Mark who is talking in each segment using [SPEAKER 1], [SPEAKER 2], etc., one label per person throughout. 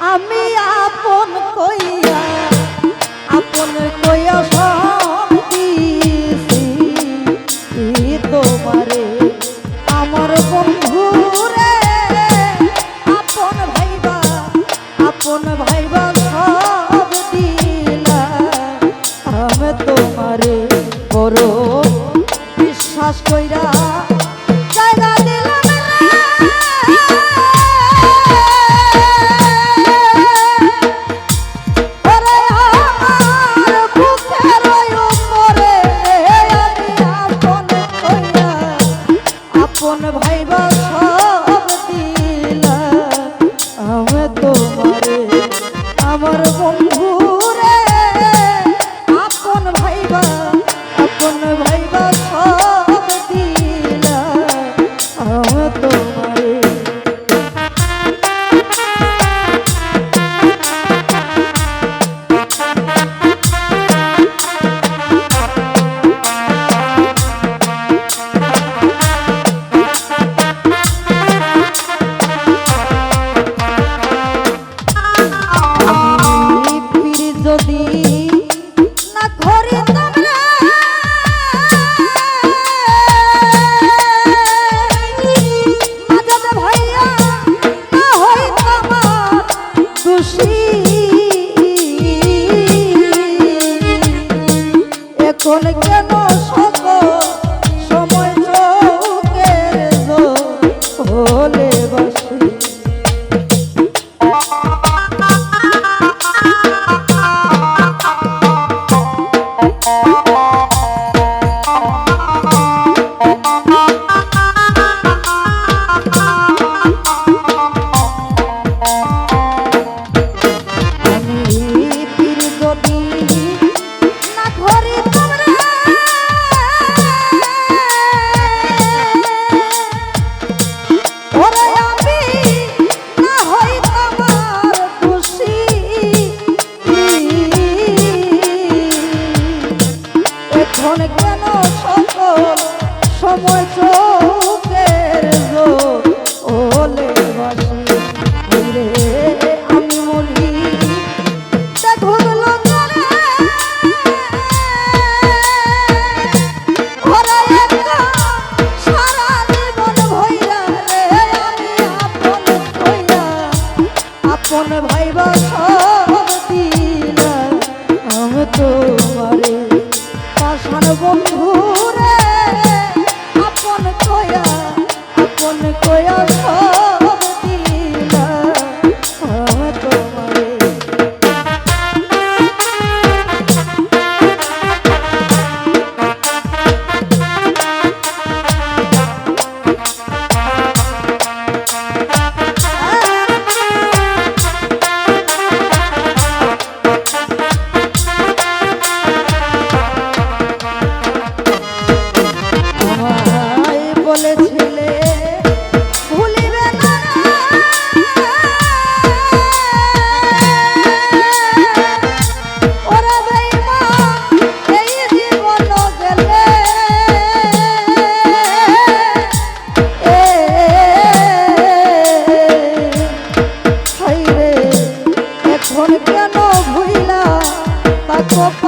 [SPEAKER 1] আমি আপন কইয়া আপন আপন попал.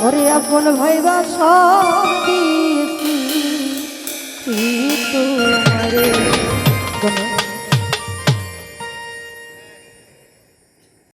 [SPEAKER 1] ওরে আপন ভাইবা সব দিয়েছি